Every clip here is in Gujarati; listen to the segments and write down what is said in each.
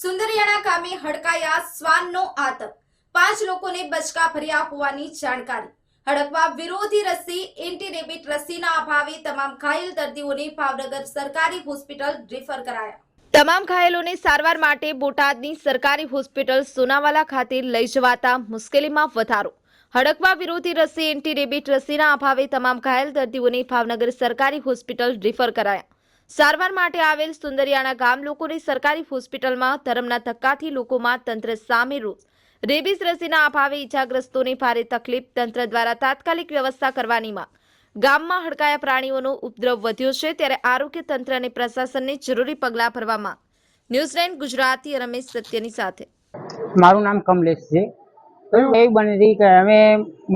સુંદરિયાણા ગામે હડકાયા શ્વાનનો આતંક. પાંચ લોકોને બચકા ભર્યા હોવાની જાણકારી. હડકવા વિરોધી રસી એન્ટી રેબિટ રસીના અભાવે તમામ ઘાયલ દર્દીઓને ભાવનગર સરકારી હોસ્પિટલ રેફર કરાયા. તમામ ઘાયલોને સારવાર માટે બોટાદની સરકારી હોસ્પિટલ સોનાવાલા ખાતે લઈ જવાતા મુશ્કેલીમાં વધારો. હડકવા વિરોધી રસી એન્ટી રેબિટ રસીના અભાવે તમામ ઘાયલ દર્દીઓને ભાવનગર સરકારી હોસ્પિટલ રેફર કરાયા. સારવાર માટે આવેલ સુંદરિયાના ગામ લોકોની સરકારી હોસ્પિટલમાં ધર્મના ધક્કાથી લોકોમાં તંત્ર સામે રોષ. રેબીસ રસીના અભાવે ઈજાગ્રસ્તોને ભારે તકલીફ તંત્ર દ્વારા તાત્કાલિક વ્યવસ્થા કરવાની માંગ ગામમાં હડકાયા પ્રાણીઓનો ઉપદ્રવ વધ્યો છે ત્યારે આરોગ્ય તંત્ર અને પ્રશાસનને જરૂરી પગલાં ભરવા માંગ ન્યૂઝીલેન્ડ ગુજરાતી રમેશ સત્યની સાથે. મારું નામ કમલેશ છે. એ બની હતી કે અમે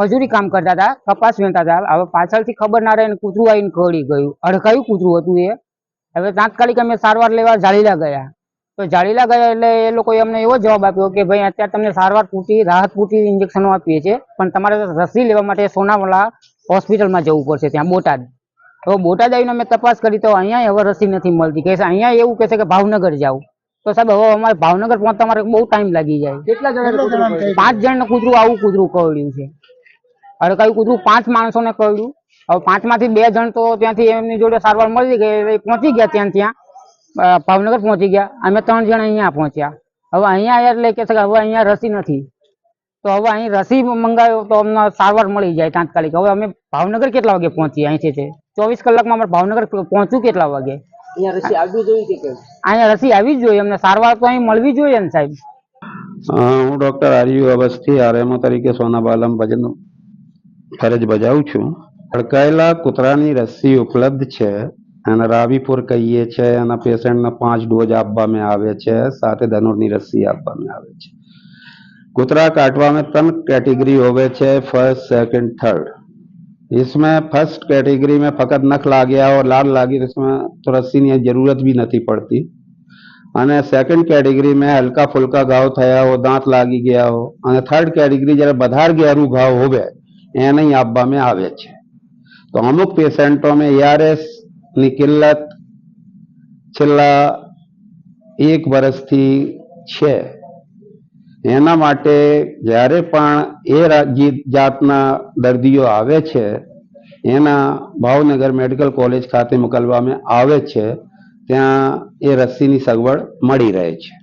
મજૂરી કામ કરતા હતા કપાસ વીણતા હતા. હવે પાછળથી ખબર ના રહે કૂતરું આવીને કરડી ગયું. અડકાયું કૂતરું હતું એ. હવે તાત્કાલિક અમે સારવાર લેવા જાળીલા ગયા. તો જાળીલા ગયા એટલે એ લોકોએ અમને એવો જવાબ આપ્યો કે ભાઈ અત્યારે તમને સારવાર પૂરતી રાહત પૂરતી ઇન્જેક્શનો આપીએ છીએ પણ તમારે રસી લેવા માટે સોનાવાલા હોસ્પિટલમાં જવું પડશે ત્યાં બોટાદ. તો બોટાદ આવીને અમે તપાસ કરી તો અહીંયા હવે રસી નથી મળતી. કે છે અહીંયા એવું કહે છે કે ભાવનગર જાવ તો સાહેબ હવે અમારે ભાવનગર પહોંચતા અમારે બહુ ટાઈમ લાગી જાય. કેટલા જણા પાંચ જણ કૂતરું આવું કૂતરું કવડ્યું છે. અડકાયું કૂતરું? પાંચ માણસોને કરડ્યું હવે પાંચમાંથી બે જણ તો ત્યાંથી એમની જોડે સારવાર મળી ગઈ પહોંચી ગયા ત્યાં ત્યાં. ભાવનગર પહોંચી ગયા. અમે ત્રણ જણ અહીંયા પહોંચ્યા. હવે અહીંયા એટલે કે છે કે હવે અહીંયા રસી નથી. તો હવે અહીં રસી મંગાવ્યો તો અમને સારવાર મળી જાય તાત્કાલિક. હવે અમે ભાવનગર કેટલા વાગે પહોંચીએ અહીંથી છે ચોવીસ કલાકમાં અમારે ભાવનગર પહોંચવું કેટલા વાગે? અહીંયા રસી આવવી જોઈએ કે અહીંયા રસી આવી જ જોઈએ. અમને સારવાર તો અહીં મળવી જોઈએ ને સાહેબ. હું ડોક્ટર આર્યુ અવસ્થી આરએમઓ તરીકે સોનાબાલમ ભજન ફરજ બજાવું છું. भड़कायेला कूतरा रस्सी उपलब्ध है एना कही है पेशेंट ने पाँच डोज आप धनुर रस्सी आप कूतरा काटवा में तन कैटेगरी होवे फ़र्स्ट, सेकंड, थर्ड। इसमें फ़र्स्ट कैटेगरी में फकत नख ला गया और लाल ला गया इसमें तो रस्सी नहीं ज़रूरत भी नहीं पड़ती। सेकंड कैटेगरी में हल्का फुल्का घाव थाया हो, दांत लागी गया थर्ड कैटेगरी जरा बधार गेरू घाव होवे आप में आवे તો અમુક પેશન્ટોમાં એઆરએસની કિલ્લત છેલ્લા એક વર્ષથી છે. એના માટે જ્યારે પણ એ જાતના દર્દીઓ આવે છે, એના ભાવનગર મેડિકલ કોલેજ ખાતે મોકલવામાં આવે છે, ત્યાં એ રસીની સગવડ મળી રહે છે.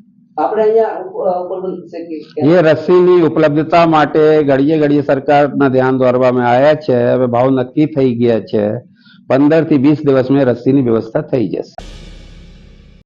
એ રસીની ઉપલબ્ધતા માટે ઘડીએ ઘડીએ સરકારના ધ્યાન દોરવામાં આવ્યા છે, હવે ભાવ નક્કી થઈ ગયા છે. પંદરથી વીસ દિવસમાં રસીની વ્યવસ્થા થઈ જશે.